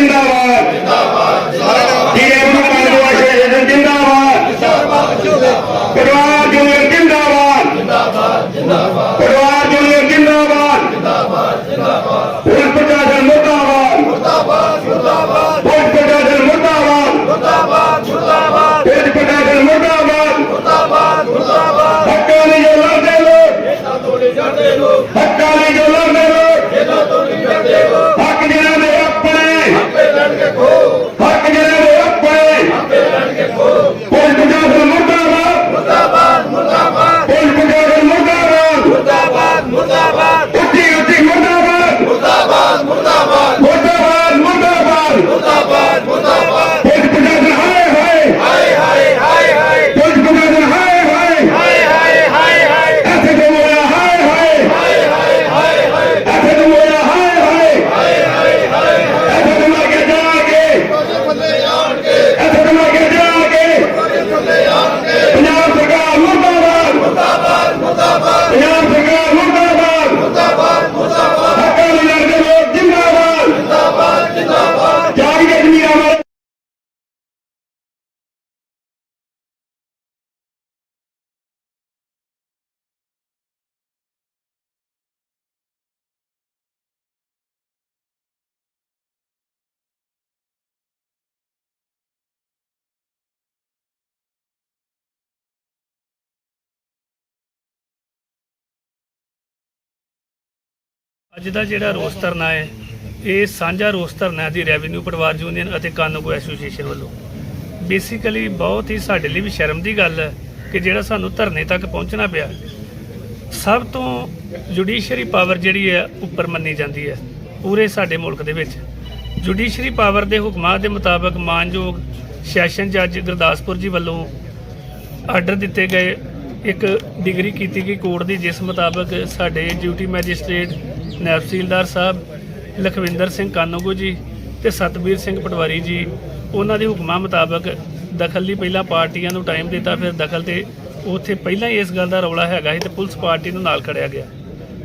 ਜਿੰਦਾਬਾਦ। ਜਿੰਦਾਬਾਦ ਜੀਰੇ ਮੁਹੰਮਦ ਵਾਸ਼ੇ ਜਿੰਦਾਬਾਦ ਪਰਿਵਾਰ ਜੁਨੀਅਰ ਜਿੰਦਾਬਾਦ। ਜਿੰਦਾਬਾਦ ਜਿੰਦਾਬਾਦ। ਪਰਿਵਾਰ ਜੁਨੀਅਰ ਅੱਜ ਦਾ ਜਿਹੜਾ ਰੋਸ ਧਰਨਾ ਹੈ, ਇਹ ਸਾਂਝਾ ਰੋਸ ਧਰਨਾ ਦੀ ਰੈਵਨਿਊ ਪਟਵਾਰ ਯੂਨੀਅਨ ਅਤੇ ਕਾਨੂੰਗੋ ਐਸੋਸੀਏਸ਼ਨ ਵੱਲੋਂ। ਬੇਸਿਕਲੀ ਬਹੁਤ ਹੀ ਸਾਡੇ ਲਈ ਵੀ ਸ਼ਰਮ ਦੀ ਗੱਲ ਹੈ ਕਿ ਜਿਹੜਾ ਸਾਨੂੰ ਧਰਨੇ ਤੱਕ ਪਹੁੰਚਣਾ ਪਿਆ, ਸਭ ਤੋਂ ਜੁਡੀਸ਼ਰੀ ਪਾਵਰ ਜਿਹੜੀ ਹੈ, ਉੱਪਰ ਮੰਨੀ ਜਾਂਦੀ ਹੈ, ਪੂਰੇ ਸਾਡੇ ਮੁਲਕ ਦੇ ਵਿੱਚ। ਜੁਡੀਸ਼ਰੀ ਪਾਵਰ ਦੇ ਹੁਕਮਾਂ ਦੇ ਮੁਤਾਬਕ ਮਾਨਯੋਗ ਸੈਸ਼ਨ ਜੱਜ ਗੁਰਦਾਸਪੁਰ ਜੀ ਵੱਲੋਂ ਆਰਡਰ ਦਿੱਤੇ ਗਏ। ਇੱਕ ਡਿਗਰੀ ਕੀਤੀ ਗਈ ਕੋਰਟ ਦੀ, ਜਿਸ ਮੁਤਾਬਕ ਸਾਡੇ ਡਿਊਟੀ ਮੈਜਿਸਟ੍ਰੇਟ ਨਾਇਬ ਤਹਿਸੀਲਦਾਰ ਸਾਹਿਬ ਲਖਵਿੰਦਰ ਸਿੰਘ ਕਾਨੂੰਗੋ ਜੀ ਤੇ ਸਤਬੀਰ ਸਿੰਘ ਪਟਵਾਰੀ ਜੀ, ਉਹਨਾਂ ਦੇ ਹੁਕਮਾਂ ਮੁਤਾਬਕ ਦਖਲ ਲਈ ਪਹਿਲਾਂ ਪਾਰਟੀਆਂ ਨੂੰ ਟਾਈਮ ਦਿੱਤਾ, ਫਿਰ ਦਖਲ ਤੇ ਉੱਥੇ ਪਹਿਲਾਂ ਹੀ ਇਸ ਗੱਲ ਦਾ ਰੌਲਾ ਹੈਗਾ ਸੀ ਤੇ ਪੁਲਿਸ ਪਾਰਟੀ ਨੂੰ ਨਾਲ ਖੜਿਆ ਗਿਆ।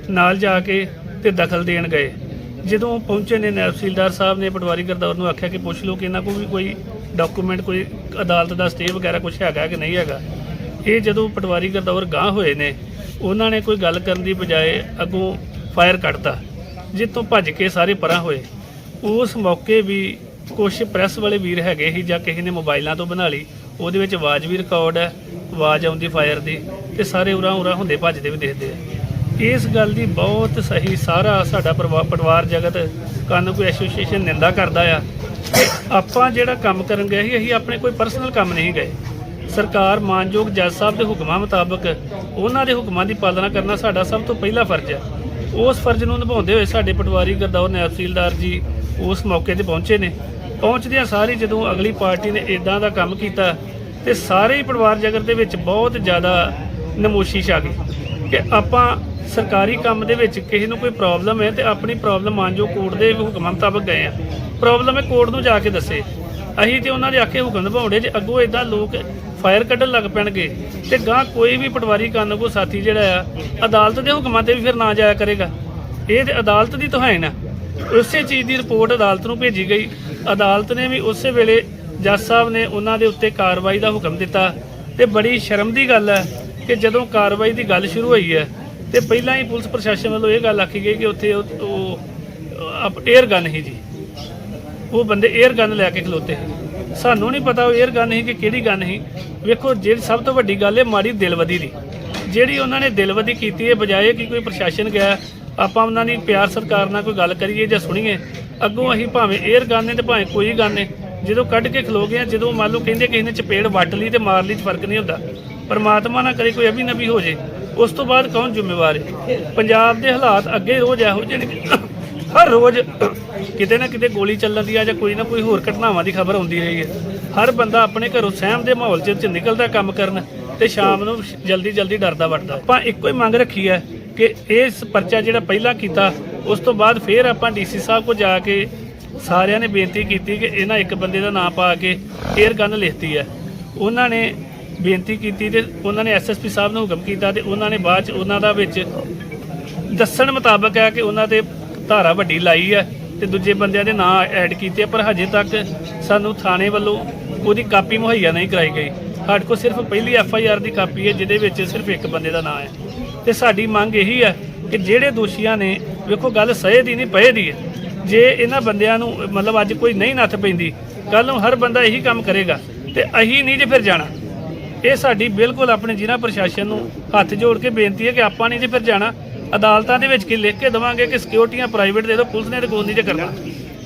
ਨਾਲ ਜਾ ਕੇ ਤੇ ਦਖਲ ਦੇਣ ਗਏ। ਜਦੋਂ ਪਹੁੰਚੇ ਨੇ ਨਾਇਬ ਤਹਿਸੀਲਦਾਰ ਸਾਹਿਬ ਨੇ ਪਟਵਾਰੀ ਗਰਦੌਰ ਨੂੰ ਆਖਿਆ ਕਿ ਪੁੱਛ ਲਓ ਕਿ ਇਹਨਾਂ ਕੋਲ ਵੀ ਕੋਈ ਡਾਕੂਮੈਂਟ ਕੋਈ ਅਦਾਲਤ ਦਾ ਸਟੇ ਵਗੈਰਾ ਕੁਝ ਹੈਗਾ ਕਿ ਨਹੀਂ ਹੈਗਾ। ਇਹ ਜਦੋਂ ਪਟਵਾਰੀ ਗਰਦੌਰ ਗਾਂਹ ਹੋਏ ਨੇ, ਉਹਨਾਂ ਨੇ ਕੋਈ ਗੱਲ ਕਰਨ ਦੀ ਬਜਾਏ ਅੱਗੋਂ ਫਾਇਰ ਕੱਢਤਾ ਜਿੱਤੋਂ ਭੱਜ ਕੇ ਸਾਰੇ ਪਰਾਂ ਹੋਏ। ਉਸ ਮੌਕੇ ਵੀ ਕੁਝ ਪ੍ਰੈਸ ਵਾਲੇ ਵੀਰ ਹੈਗੇ ਸੀ ਜਾਂ ਕਿਸੇ ਨੇ ਮੋਬਾਈਲਾਂ ਤੋਂ ਬਣਾ ਲਈ। ਉਹਦੇ ਵਿੱਚ ਆਵਾਜ਼ ਵੀ ਰਿਕਾਰਡ ਹੈ, ਆਵਾਜ਼ ਆਉਂਦੀ ਫਾਇਰ ਦੀ ਤੇ ਸਾਰੇ ਉਰਾਂ ਉਰਾਂ ਹੁੰਦੇ ਭੱਜਦੇ ਵੀ ਦੇਖਦੇ ਆ। ਇਸ ਗੱਲ ਦੀ ਬਹੁਤ ਸਹੀ ਸਾਰਾ ਸਾਡਾ ਪਰਿਵਾ- ਪਰਿਵਾਰ ਜਗਤ ਕਾਨੂੰਨ ਐਸੋਸੀਏਸ਼ਨ ਨਿੰਦਾ ਕਰਦਾ ਆ। ਆਪਾਂ ਜਿਹੜਾ ਕੰਮ ਕਰਨ ਗਏ ਸੀ, ਅਸੀਂ ਆਪਣੇ ਕੋਈ ਪਰਸਨਲ ਕੰਮ ਨਹੀਂ ਗਏ। ਸਰਕਾਰ ਮਾਨਯੋਗ ਜੱਜ ਸਾਹਿਬ ਦੇ ਹੁਕਮਾਂ ਮੁਤਾਬਕ, ਉਹਨਾਂ ਦੇ ਹੁਕਮਾਂ ਦੀ ਪਾਲਣਾ ਕਰਨਾ ਸਾਡਾ ਸਭ ਤੋਂ ਪਹਿਲਾ ਫਰਜ਼ ਹੈ ਉਸ ਫਰਜ਼ ਨੂੰ ਨਿਭਾਉਂਦੇ ਹੋਏ ਸਾਡੇ ਪਟਵਾਰੀ ਗਰਦੌਰ ਨਾਇਬ ਤਹਿਸੀਲਦਾਰ ਜੀ ਉਸ ਮੌਕੇ ਤੇ ਪਹੁੰਚੇ ਨੇ। ਪਹੁੰਚਦਿਆਂ ਸਾਰੇ ਜਦੋਂ ਅਗਲੀ ਪਾਰਟੀ ਨੇ ਇਦਾਂ ਦਾ ਕੰਮ ਕੀਤਾ ਤੇ ਸਾਰੇ ਹੀ ਪਰਿਵਾਰ ਜਗਤ ਦੇ ਵਿੱਚ ਬਹੁਤ ਜ਼ਿਆਦਾ ਨਮੋਸ਼ੀ ਆ ਗਈ ਕਿ ਆਪਾਂ ਸਰਕਾਰੀ ਕੰਮ ਦੇ ਵਿੱਚ ਕਿਸੇ ਨੂੰ ਕੋਈ ਪ੍ਰੋਬਲਮ ਹੈ ਤੇ ਆਪਣੀ ਪ੍ਰੋਬਲਮ ਮਾਨਜੋ ਕੋਰਟ ਦੇ ਹੁਕਮਾਂ ਮੁਤਾਬਕ ਗਏ ਆ ਪ੍ਰੋਬਲਮ ਹੈ ਕੋਰਟ ਨੂੰ ਜਾ ਕੇ ਦੱਸੇ। ਅਸੀਂ ਤੇ ਉਹਨਾਂ ਦੇ ਆਖੇ ਹੁਕਮ ਨਿਭਾਉਂਦੇ ਜੇ ਅੱਗੋਂ ਇਦਾਂ ਲੋਕ ਫਾਇਰ ਕੱਢਣ ਲੱਗ ਪੈਣਗੇ ਤੇ ਗਾਂ ਕੋਈ ਵੀ ਪਟਵਾਰੀ ਕਰਨ ਕੋ ਸਾਥੀ ਜਿਹੜਾ ਆ, ਅਦਾਲਤ ਦੇ ਹੁਕਮਾਂ ਤੇ ਵੀ ਫਿਰ ਨਾ ਜਾਇਆ ਕਰੇਗਾ। ਇਹ ਤੇ ਅਦਾਲਤ ਦੀ ਤੁਹਾਨ ਆ ਉਸੇ ਚੀਜ਼ ਦੀ ਰਿਪੋਰਟ ਅਦਾਲਤ ਨੂੰ ਭੇਜੀ ਗਈ। ਅਦਾਲਤ ਨੇ ਵੀ ਉਸੇ ਵੇਲੇ ਜੱਜ ਸਾਹਿਬ ਨੇ ਉਹਨਾਂ ਦੇ ਉੱਤੇ ਕਾਰਵਾਈ ਦਾ ਹੁਕਮ ਦਿੱਤਾ। ਤੇ ਬੜੀ ਸ਼ਰਮ ਦੀ ਗੱਲ ਹੈ ਕਿ ਜਦੋਂ ਕਾਰਵਾਈ ਦੀ ਗੱਲ ਸ਼ੁਰੂ ਹੋਈ ਹੈ, ਤੇ ਪਹਿਲਾਂ ਹੀ ਪੁਲਿਸ ਪ੍ਰਸ਼ਾਸਨ ਵੱਲੋਂ ਇਹ ਗੱਲ ਆਖੀ ਗਈ ਕਿ ਉੱਥੇ ਉਹ 에ਅਰ ਗਨ ਹੀ ਜੀ। ਉਹ ਬੰਦੇ 에ਅਰ ਗਨ ਲੈ ਕੇ ਖਲੋਤੇ ਸਾਨੂੰ ਨਹੀਂ ਪਤਾ ਉਹ 에ਅਰ ਗਨ ਹੀ ਕਿ ਕਿਹੜੀ ਗਨ ਹੀ ਵੇਖੋ ਜਿਹੜੀ ਸਭ ਤੋਂ ਵੱਡੀ ਗੱਲ ਹੈ ਮਾੜੀ ਦਿਲਵਦੀ ਦੀ। ਜਿਹੜੀ ਉਹਨਾਂ ਨੇ ਦਿਲਵਦੀ ਕੀਤੀ ਹੈ ਬਜਾਏ ਕਿ ਕੋਈ ਪ੍ਰਸ਼ਾਸਨ ਗਿਆ ਆਪਾਂ ਉਹਨਾਂ ਦੀ ਪਿਆਰ ਸਰਕਾਰ ਨਾਲ ਕੋਈ ਗੱਲ ਕਰੀਏ ਜਾਂ ਸੁਣੀਏ ਅੱਗੋਂ ਅਸੀਂ ਭਾਵੇਂ 에ਅਰ ਗਨ ਨੇ ਤੇ ਭਾਵੇਂ ਕੋਈ ਗਨ ਨੇ ਜਦੋਂ ਕੱਢ ਕੇ ਖਲੋ ਗਏ ਆ, ਜਦੋਂ ਮੰਨ ਲਓ ਕਹਿੰਦੇ ਕਿਸੇ ਨੇ ਚਪੇੜ ਵੱਟ ਲਈ ਤੇ ਮਾਰ ਲਈ 'ਚ ਫ਼ਰਕ ਨਹੀਂ ਹੁੰਦਾ ਪਰਮਾਤਮਾ ਨਾ ਕਰੇ ਕੋਈ ਅਭੀ ਨਬੀ ਹੋ ਜੇ ਉਸ ਤੋਂ ਬਾਅਦ ਕੌਣ ਜ਼ਿੰਮੇਵਾਰ ਹੈ? ਪੰਜਾਬ ਦੇ ਹਾਲਾਤ ਅੱਗੇ ਰੋਜ਼ ਇਹੋ ਜਿਹੇ ਹਰ ਰੋਜ਼ ਕਿਤੇ ਨਾ ਕਿਤੇ ਗੋਲੀ ਚੱਲਣ ਦੀ ਆ ਜਾਂ ਕੋਈ ਨਾ ਕੋਈ ਹੋਰ ਘਟਨਾਵਾਂ ਦੀ ਖਬਰ ਆਉਂਦੀ ਰਹੀ ਹੈ। ਹਰ ਬੰਦਾ ਆਪਣੇ ਘਰੋਂ ਸਹਿਮ ਦੇ ਮਾਹੌਲ 'ਚ ਨਿਕਲਦਾ ਕੰਮ ਕਰਨ ਤੇ ਸ਼ਾਮ ਨੂੰ ਜਲਦੀ ਜਲਦੀ ਡਰਦਾ ਵੜਦਾ ਆਪਾਂ ਇੱਕੋ ਹੀ ਮੰਗ ਰੱਖੀ ਹੈ ਕਿ ਇਸ ਪਰਚਾ ਜਿਹੜਾ ਪਹਿਲਾਂ ਕੀਤਾ, ਉਸ ਤੋਂ ਬਾਅਦ ਫੇਰ ਆਪਾਂ ਡੀਸੀ ਸਾਹਿਬ ਕੋਲ ਜਾ ਕੇ ਸਾਰਿਆਂ ਨੇ ਬੇਨਤੀ ਕੀਤੀ ਕਿ ਇਹਨਾਂ ਇੱਕ ਬੰਦੇ ਦਾ ਨਾਮ ਪਾ ਕੇ 에ਅਰ ਗਨ ਲਿਖਤੀ ਹੈ। ਉਹਨਾਂ ਨੇ ਬੇਨਤੀ ਕੀਤੀ ਤੇ ਉਹਨਾਂ ਨੇ ਐਸਐਸਪੀ ਸਾਹਿਬ ਨੂੰ ਹੁਕਮ ਕੀਤਾ ਤੇ ਉਹਨਾਂ ਨੇ ਬਾਅਦ ਚ ਉਹਨਾਂ ਦਾ ਵਿੱਚ ਦੱਸਣ ਮੁਤਾਬਕ ਹੈ ਕਿ ਉਹਨਾਂ ਤੇ ਧਾਰਾ ਵੱਡੀ ਲਾਈ ਹੈ। ਤੇ ਦੂਜੇ ਬੰਦਿਆਂ ਦੇ ਨਾਂ ਐਡ ਕੀਤੇ ਪਰ ਹਜੇ ਤੱਕ ਸਾਨੂੰ ਥਾਣੇ ਵੱਲੋਂ ਉਹਦੀ ਕਾਪੀ ਮੁਹੱਈਆ ਨਹੀਂ ਕਰਾਈ ਗਈ। ਸਾਡੇ ਕੋਲ ਸਿਰਫ ਪਹਿਲੀ ਐਫ ਆਈ ਆਰ ਦੀ ਕਾਪੀ ਹੈ, ਜਿਹਦੇ ਵਿੱਚ ਸਿਰਫ ਇੱਕ ਬੰਦੇ ਦਾ ਨਾਂ ਹੈ। ਤੇ ਸਾਡੀ ਮੰਗ ਇਹੀ ਹੈ ਕਿ ਜਿਹੜੇ ਦੋਸ਼ੀਆਂ ਨੇ, ਵੇਖੋ ਗੱਲ ਸਹੇ ਦੀ ਨਹੀਂ ਪਏ ਦੀ ਹੈ। ਜੇ ਇਹਨਾਂ ਬੰਦਿਆਂ ਨੂੰ, ਮਤਲਬ ਅੱਜ ਕੋਈ ਨਹੀਂ ਨੱਥ ਪੈਂਦੀ ਕੱਲ ਨੂੰ ਹਰ ਬੰਦਾ ਇਹੀ ਕੰਮ ਕਰੇਗਾ ਤੇ ਅਹੀਂ ਨਹੀਂ ਜੇ ਫਿਰ ਜਾਣਾ। ਇਹ ਸਾਡੀ ਬਿਲਕੁਲ ਆਪਣੇ ਜ਼ਿਲ੍ਹਾ ਪ੍ਰਸ਼ਾਸਨ ਨੂੰ ਹੱਥ ਜੋੜ ਕੇ ਬੇਨਤੀ ਹੈ ਕਿ ਆਪਾਂ ਨਹੀਂ ਜੇ ਫਿਰ ਜਾਣਾ ਅਦਾਲਤਾਂ ਦੇ ਵਿੱਚ ਕੀ ਲਿਖ ਕੇ ਦੇਵਾਂਗੇ ਕਿ ਸਿਕਿਉਰਟੀਆਂ ਪ੍ਰਾਈਵੇਟ ਦੇ ਦਿਓ, ਪੁਲਿਸ ਨੇ ਤੇ ਕੋਈ ਨਹੀਂ ਜੇ ਕਰਨਾ।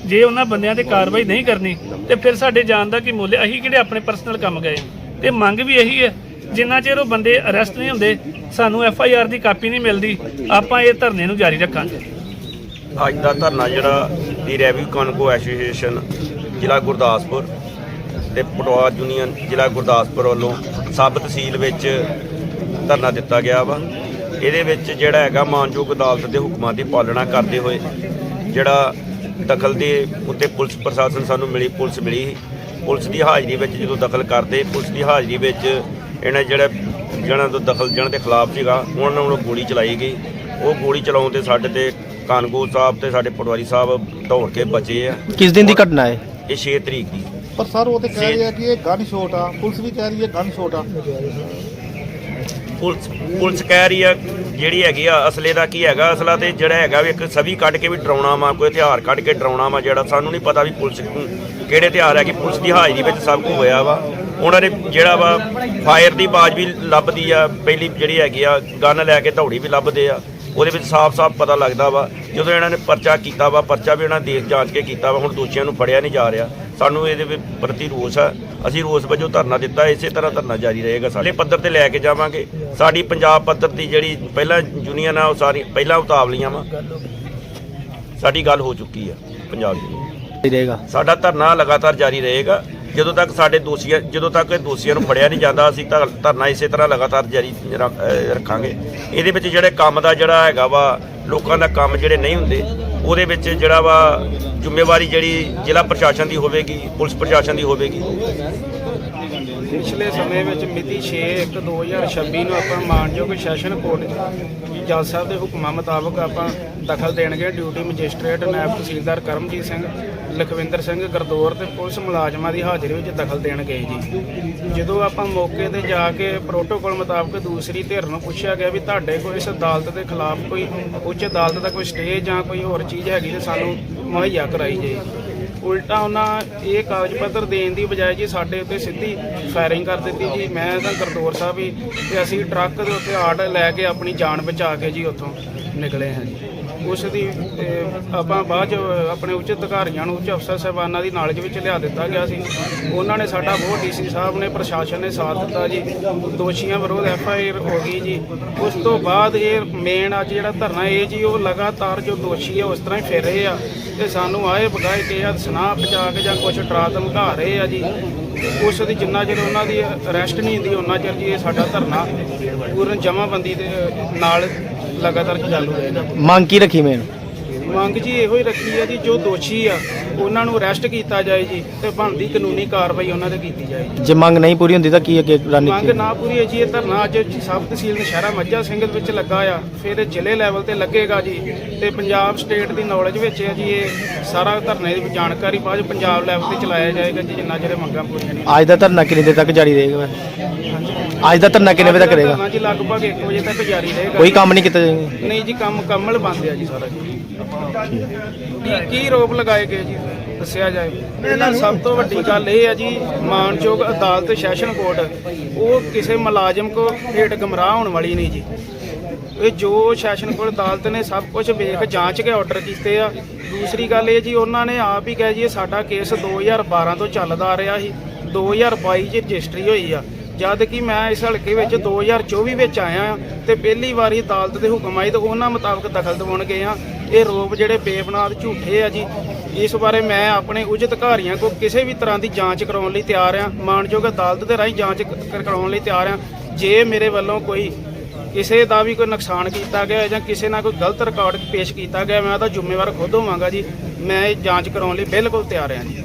ਜੇ ਉਹਨਾਂ ਬੰਦਿਆਂ ਤੇ ਕਾਰਵਾਈ ਨਹੀਂ ਕਰਨੀ, ਤੇ ਫਿਰ ਸਾਡੇ ਜਾਨ ਦਾ ਕੀ ਮੁੱਲ ਹੈ? ਅਸੀਂ ਕਿਹੜੇ ਆਪਣੇ ਪਰਸਨਲ ਕੰਮ ਗਏ? ਤੇ ਮੰਗ ਵੀ ਇਹੀ ਹੈ, ਜਿੰਨਾ ਚਿਰ ਉਹ ਬੰਦੇ ਅਰੈਸਟ ਨਹੀਂ ਹੁੰਦੇ, ਸਾਨੂੰ ਐਫ ਆਈ ਆਰ ਦੀ ਕਾਪੀ ਨਹੀਂ ਮਿਲਦੀ, ਆਪਾਂ ਇਹ ਧਰਨੇ ਨੂੰ ਜਾਰੀ ਰੱਖਾਂਗੇ। ਅੱਜ ਦਾ ਧਰਨਾ ਜਿਹੜਾ ਦੀ ਰੈਵਿਊ ਕਨਕੋ ਐਸੋਸੀਏਸ਼ਨ ਜ਼ਿਲ੍ਹਾ ਗੁਰਦਾਸਪੁਰ ਤੇ ਪਟਵਾਰ ਯੂਨੀਅਨ ਜ਼ਿਲ੍ਹਾ ਗੁਰਦਾਸਪੁਰ ਵੱਲੋਂ ਸਬ ਤਹਿਸੀਲ ਵਿੱਚ ਧਰਨਾ ਦਿੱਤਾ ਗਿਆ ਵਾ। ਇਹਦੇ ਵਿੱਚ ਜਿਹੜਾ ਹੈਗਾ ਮਾਨਯੋਗ ਅਦਾਲਤ ਦੇ ਹੁਕਮਾਂ ਦੀ ਪਾਲਣਾ ਕਰਦੇ ਹੋਏ ਜਿਹੜਾ ਦਖਲ ਦੇ ਉੱਤੇ ਪੁਲਿਸ ਪ੍ਰਸ਼ਾਸਨ ਸਾਨੂੰ ਮਿਲੀ ਪੁਲਿਸ ਮਿਲੀ। ਪੁਲਿਸ ਦੀ ਹਾਜ਼ਰੀ ਵਿੱਚ ਜਦੋਂ ਦਖਲ ਕਰਦੇ ਪੁਲਿਸ ਦੀ ਹਾਜ਼ਰੀ ਵਿੱਚ ਇਹਨਾਂ ਜਿਹੜਾ ਜਿਹਨਾਂ ਤੋਂ ਦਖਲ ਜਿਹਨਾਂ ਦੇ ਖਿਲਾਫ ਸੀਗਾ ਉਹਨਾਂ ਨੂੰ ਗੋਲੀ ਚਲਾਈ ਗਈ। ਉਹ ਗੋਲੀ ਚਲਾਉਣ ਤੇ ਸਾਡੇ ਤੇ ਕਾਨਗੋ ਸਾਹਿਬ ਤੇ ਸਾਡੇ ਪਟਵਾਰੀ ਸਾਹਿਬ ਦੌੜ ਕੇ ਬਚੇ ਆ। ਕਿਸ ਦਿਨ ਦੀ ਘਟਨਾ ਹੈ? ਇਹ 6 ਤਰੀਕ ਦੀ। ਪਰ ਸਰ ਉਹ ਤੇ ਕਹਿ ਰਹੇ ਕਿ ਇਹ ਗਨ ਸ਼ੋਟ ਆ। ਪੁਲਿਸ ਵੀ ਕਹਿ ਰਹੀ ਹੈ ਗਨ ਸ਼ੋਟ ਆ। ਪੁਲਿਸ ਪੁਲਿਸ ਕਹਿ ਰਹੀ ਆ, ਜਿਹੜੀ ਹੈਗੀ ਆ, ਅਸਲੇ ਦਾ ਕੀ ਹੈਗਾ, ਅਸਲਾ ਤੇ ਜਿਹੜਾ ਹੈਗਾ ਵੀ ਇੱਕ ਸਵੀ ਕੱਢ ਕੇ ਵੀ ਡਰਾਉਣਾ ਵਾ, ਕੋਈ ਹਥਿਆਰ ਕੱਢ ਕੇ ਡਰਾਉਣਾ ਵਾ ਜਿਹੜਾ, ਸਾਨੂੰ ਨਹੀਂ ਪਤਾ ਵੀ ਪੁਲਿਸ ਕਿਹੜੇ ਹਥਿਆਰ ਹੈ ਕਿ ਪੁਲਿਸ ਦੀ ਹਾਜ਼ਰੀ ਵਿੱਚ ਸਭ ਕੁਝ ਹੋਇਆ ਵਾ। ਉਹਨਾਂ ਨੇ ਜਿਹੜਾ ਵਾ, ਫਾਇਰ ਦੀ ਆਵਾਜ਼ ਵੀ ਲੱਭਦੀ ਆ, ਪਹਿਲੀ ਜਿਹੜੀ ਹੈਗੀ ਆ, ਗਨ ਲੈ ਕੇ ਦੌੜੀ ਵੀ ਲੱਭਦੇ ਆ, ਉਹਦੇ ਵਿੱਚ ਸਾਫ਼-ਸਾਫ਼ ਪਤਾ ਲੱਗਦਾ ਵਾ। ਜਦੋਂ ਇਹਨਾਂ ਨੇ ਪਰਚਾ ਕੀਤਾ ਵਾ, ਪਰਚਾ ਵੀ ਉਹਨਾਂ ਦੇਖ ਜਾਂਚ ਕੇ ਕੀਤਾ ਵਾ, ਹੁਣ ਦੋਸ਼ੀਆਂ ਨੂੰ ਫੜਿਆ ਨਹੀਂ ਜਾ ਰਿਹਾ। ਸਾਨੂੰ ਇਹਦੇ ਵਿੱਚ ਪ੍ਰਤੀ ਰੋਸ ਆ। ਅਸੀਂ ਰੋਸ ਵਜੋਂ ਧਰਨਾ ਦਿੱਤਾ ਇਸੇ ਤਰ੍ਹਾਂ ਧਰਨਾ ਜਾਰੀ ਰਹੇਗਾ ਸਾਡੇ। ਪੱਧਰ ਤੇ ਲੈ ਕੇ ਜਾਵਾਂਗੇ। ਸਾਡੀ ਪੰਜਾਬ ਪੱਧਰ ਦੀ ਜਿਹੜੀ ਪਹਿਲਾਂ ਯੂਨੀਅਨ ਆ ਉਹ ਸਾਰੀ ਪਹਿਲਾਂ ਉਤਾਵਲੀਆਂ ਵਾ। ਸਾਡੀ ਗੱਲ ਹੋ ਚੁੱਕੀ ਆ ਪੰਜਾਬ ਦੀ। ਰਹੇਗਾ। ਸਾਡਾ ਧਰਨਾ ਲਗਾਤਾਰ ਜਾਰੀ ਰਹੇਗਾ। ਜਦੋਂ ਤੱਕ ਸਾਡੇ ਦੋਸ਼ੀਆਂ ਜਦੋਂ ਤੱਕ ਇਹ ਦੋਸ਼ੀਆਂ ਨੂੰ ਫੜਿਆ ਨਹੀਂ ਜਾਂਦਾ ਅਸੀਂ ਤਾਂ ਧਰਨਾ ਇਸੇ ਤਰ੍ਹਾਂ ਲਗਾਤਾਰ ਜਾਰੀ ਰੱਖਾਂਗੇ। ਇਹਦੇ ਵਿੱਚ ਜਿਹੜੇ ਕੰਮ ਦਾ ਜਿਹੜਾ ਹੈਗਾ ਵਾ ਲੋਕਾਂ ਦਾ ਕੰਮ ਜਿਹੜੇ ਨਹੀਂ ਹੁੰਦੇ ਉਹਦੇ ਵਿੱਚ ਜਿਹੜਾ ਵਾ ਜ਼ਿੰਮੇਵਾਰੀ ਜਿਹੜੀ ਜ਼ਿਲ੍ਹਾ ਪ੍ਰਸ਼ਾਸਨ ਦੀ ਹੋਵੇਗੀ, ਪੁਲਿਸ ਪ੍ਰਸ਼ਾਸਨ ਦੀ ਹੋਵੇਗੀ। ਪਿਛਲੇ ਸਮੇਂ ਵਿੱਚ ਮਿਤੀ 6/1/2026 ਨੂੰ ਆਪਾਂ ਮਾਨਯੋਗ ਸੈਸ਼ਨ ਕੋਰਟ ਜੱਜ ਸਾਹਿਬ ਦੇ ਹੁਕਮਾਂ ਮੁਤਾਬਕ ਆਪਾਂ ਦਖਲ ਦੇਣਗੇ ਡਿਊਟੀ ਮੈਜਿਸਟ੍ਰੇਟ, ਨਾਇਬ ਤਹਿਸੀਲਦਾਰ ਕਰਮਜੀਤ ਸਿੰਘ ਲਖਵਿੰਦਰ ਸਿੰਘ ਗਰਦੌਰ ਤੇ ਪੁਲਿਸ ਮੁਲਾਜ਼ਮਾਂ ਦੀ ਹਾਜ਼ਰੀ ਵਿੱਚ ਦਖਲ ਦੇਣ ਗਏ ਜੀ। ਜਦੋਂ ਆਪਾਂ ਮੌਕੇ ਤੇ ਜਾ ਕੇ ਪ੍ਰੋਟੋਕੋਲ ਮੁਤਾਬਕ ਦੂਸਰੀ ਧਿਰ ਨੂੰ ਪੁੱਛਿਆ ਗਿਆ ਵੀ ਤੁਹਾਡੇ ਕੋਲ ਇਸ ਅਦਾਲਤ ਦੇ ਖਿਲਾਫ ਕੋਈ ਉੱਚ ਅਦਾਲਤ ਦਾ ਕੋਈ ਸਟੇ ਜਾਂ ਕੋਈ ਹੋਰ ਚੀਜ਼ ਹੈਗੀ ਤੇ ਸਾਨੂੰ ਮੁਹੱਈਆ ਕਰਾਈ ਜੇ ਉਲਟਾ ਉਹਨਾਂ ਇਹ ਕਾਗਜ਼ ਪੱਤਰ ਦੇਣ ਦੀ ਬਜਾਏ ਜੀ ਸਾਡੇ ਉੱਤੇ ਸਿੱਧੀ ਫਾਇਰਿੰਗ ਕਰ ਦਿੱਤੀ ਜੀ। ਮੈਂ ਤਾਂ ਗਰਦੌਰ ਸਾਹਿਬ ਹੀ ਤੇ ਅਸੀਂ ਟਰੱਕ ਦੇ ਉੱਤੇ ਆਟ ਲੈ ਕੇ ਆਪਣੀ ਜਾਨ ਬਚਾ ਕੇ ਜੀ ਉੱਥੋਂ ਨਿਕਲੇ ਹਾਂ ਜੀ। ਉਸ ਦੀ ਆਪਾਂ ਬਾਅਦ ਚ ਆਪਣੇ ਉੱਚ ਅਧਿਕਾਰੀਆਂ ਨੂੰ, ਉੱਚ ਅਫਸਰ ਸਾਹਿਬਾਨਾਂ ਦੀ ਨਾਲਜ ਵਿੱਚ ਲਿਆ ਦਿੱਤਾ ਗਿਆ ਸੀ। ਉਹਨਾਂ ਨੇ ਸਾਡਾ ਬਹੁਤ ਡੀਸੀ ਸਾਹਿਬ ਨੇ, ਪ੍ਰਸ਼ਾਸਨ ਨੇ ਸਾਥ ਦਿੱਤਾ ਜੀ। ਦੋਸ਼ੀਆਂ ਵਿਰੋਧ ਐਫ ਆਈ ਆਰ ਹੋ ਗਈ ਜੀ। ਉਸ ਤੋਂ ਬਾਅਦ ਇਹ ਮੇਨ ਅੱਜ ਜਿਹੜਾ ਧਰਨਾ, ਇਹ ਜੀ ਉਹ ਲਗਾਤਾਰ ਜੋ ਦੋਸ਼ੀ ਹੈ ਉਸ ਤਰ੍ਹਾਂ ਹੀ ਫਿਰ ਰਹੇ ਆ। ਤੇ ਸਾਨੂੰ ਆਏ ਬਗਾਏ ਕੇ ਆ ਸੁਨਾਹ ਪਹੁੰਚਾ ਕੇ ਜਾਂ ਕੁਝ ਡਰਾ ਧਮਕਾ ਰਹੇ ਆ ਜੀ। ਉਸ ਦੀ ਜਿੰਨਾ ਚਿਰ ਉਹਨਾਂ ਦੀ ਅਰੈਸਟ ਨਹੀਂ ਹੁੰਦੀ, ਉਹਨਾਂ ਚਿਰ ਜੀ ਇਹ ਸਾਡਾ ਧਰਨਾ ਪੂਰਨ ਜਮਾਬੰਦੀ ਦੇ ਨਾਲ ਲਗਾਤਾਰ ਚਾਲੂ ਰਹੇਗਾ ਮੰਗ ਕੀ ਰੱਖੀ ਮੈਂ? ਮੰਗ ਜੀ ਇਹੋ ਹੀ ਰੱਖੀ ਹੈ ਜੀ ਜੋ ਦੋਸ਼ੀ ਆ ਉਹਨਾਂ ਨੂੰ ਅਰੈਸਟ ਕੀਤਾ ਜਾਏ ਜੀ ਤੇ ਬਣਦੀ ਕਾਨੂੰਨੀ ਕਾਰਵਾਈ ਉਹਨਾਂ ਤੇ ਕੀਤੀ ਜਾਏ ਜੀ। ਜੇ ਮੰਗ ਨਹੀਂ ਪੂਰੀ ਹੁੰਦੀ ਤਾਂ ਕੀ ਅੱਗੇ ਮੰਗ ਰਣਨੀਤੀ? ਨਾ ਪੂਰੀ ਹੈ ਜੀ ਇਹ ਧਰਨਾ ਅੱਜ ਸਬ ਤਹਿਸੀਲ ਨਸ਼ਹਿਰਾ ਮੱਝਾ ਸਿੰਘ ਦੇ ਵਿੱਚ ਲੱਗਾ ਆ ਫਿਰ ਇਹ ਜ਼ਿਲ੍ਹੇ ਲੈਵਲ ਤੇ ਲੱਗੇਗਾ ਜੀ ਤੇ ਪੰਜਾਬ ਸਟੇਟ ਦੀ ਨੌਲੇਜ ਵਿੱਚ ਹੈ ਜੀ ਇਹ ਸਾਰਾ ਧਰਨੇ ਦੀ ਜਾਣਕਾਰੀ ਬਾਅਦ 'ਚ ਪੰਜਾਬ ਲੈਵਲ ਤੇ ਚਲਾਇਆ ਜਾਏਗਾ ਜੀ ਜਿੰਨਾ ਚਿਰ ਇਹ ਮੰਗਾਂ ਪੂਰੀਆਂ ਨਹੀਂ ਅੱਜ ਦਾ ਧਰਨਾ ਕਿੰਨੇ ਦੇਰ ਤੱਕ ਜਾਰੀ ਰਹੇਗਾ? ਅੱਜ ਦਾ ਧਰਨਾ ਕਿੰਨੇ ਵਜੇ ਤੱਕ ਰਹੇਗਾ? ਧਰਨਾ ਜੀ ਲਗਭਗ 1 ਵਜੇ ਤੱਕ ਜਾਰੀ ਰਹੇਗਾ ਕੋਈ ਕੰਮ ਨਹੀਂ ਕੀਤਾ ਜਾਏਗਾ? ਨਹੀਂ ਜੀ ਕੰਮ ਕਮਲ ਬੰਦ ਆ ਜੀ ਸਾਰਾ ਜੀ। ਕੀ ਕੀ ਰੋਪ ਲਗਾਏ ਗਏ ਜੀ? ਦੱਸਿਆ ਜਾਏ। ਇਹਨਾਂ ਸਭ ਤੋਂ ਵੱਡੀ ਗੱਲ ਇਹ ਹੈ ਜੀ ਮਾਨਯੋਗ ਅਦਾਲਤ ਸੈਸ਼ਨ ਕੋਰਟ ਉਹ ਕਿਸੇ ਮੁਲਾਜ਼ਮ ਕੋ ਹੇਠ ਗਮਰਾਹ ਹੋਣ ਵਾਲੀ ਨਹੀਂ ਜੀ। ਇਹ ਜੋ ਸੈਸ਼ਨ ਕੋਰਟ ਅਦਾਲਤ ਨੇ ਸਭ ਕੁਝ ਵੇਖ ਜਾਂਚ ਕੇ ਆਰਡਰ ਕੀਤੇ ਆ। ਦੂਸਰੀ ਗੱਲ ਇਹ ਜੀ ਉਹਨਾਂ ਨੇ ਆਪ ਹੀ ਕਿਹਾ ਜੀ ਸਾਡਾ ਕੇਸ 2012 ਤੋਂ ਚੱਲਦਾ ਆ ਰਿਹਾ ਸੀ। 2022 ਚ ਰਜਿਸਟਰੀ ਹੋਈ ਆ। ਜਦ ਕਿ ਮੈਂ ਇਸ ਹਲਕੇ ਵਿੱਚ 2024 ਵਿੱਚ ਆਇਆ ਹਾਂ ਤੇ ਪਹਿਲੀ ਵਾਰੀ ਅਦਾਲਤ ਦੇ ਹੁਕਮ ਆਏ ਤੇ ਉਹਨਾਂ ਮੁਤਾਬਕ ਦਖਲ ਦਿਵਾਉਣ ਗਏ ਆ ਇਹ ਰੋਪ ਜਿਹੜੇ ਬੇਬੁਨਿਆਦ ਝੂਠੇ ਆ ਜੀ। ਇਸ ਬਾਰੇ ਮੈਂ ਆਪਣੇ ਉੱਚ ਅਧਿਕਾਰੀਆਂ ਕੋਲ ਕਿਸੇ ਵੀ ਤਰ੍ਹਾਂ ਦੀ ਜਾਂਚ ਕਰਾਉਣ ਲਈ ਤਿਆਰ ਆ ਮਾਨਯੋਗ ਅਦਾਲਤ ਦੇ ਰਾਹੀਂ ਜਾਂਚ ਕ- ਕਰਾਉਣ ਲਈ ਤਿਆਰ ਆ ਜੇ ਮੇਰੇ ਵੱਲੋਂ ਕੋਈ ਕਿਸੇ ਦਾ ਵੀ ਕੋਈ ਨੁਕਸਾਨ ਕੀਤਾ ਗਿਆ ਜਾਂ ਕਿਸੇ ਨਾਲ ਕੋਈ ਗਲਤ ਰਿਕਾਰਡ ਪੇਸ਼ ਕੀਤਾ ਗਿਆ, ਮੈਂ ਉਹਦਾ ਜ਼ਿੰਮੇਵਾਰ ਖੁਦ ਹੋਵਾਂਗਾ ਜੀ। ਮੈਂ ਇਹ ਜਾਂਚ ਕਰਾਉਣ ਲਈ ਬਿਲਕੁਲ ਤਿਆਰ ਹਾਂ ਜੀ।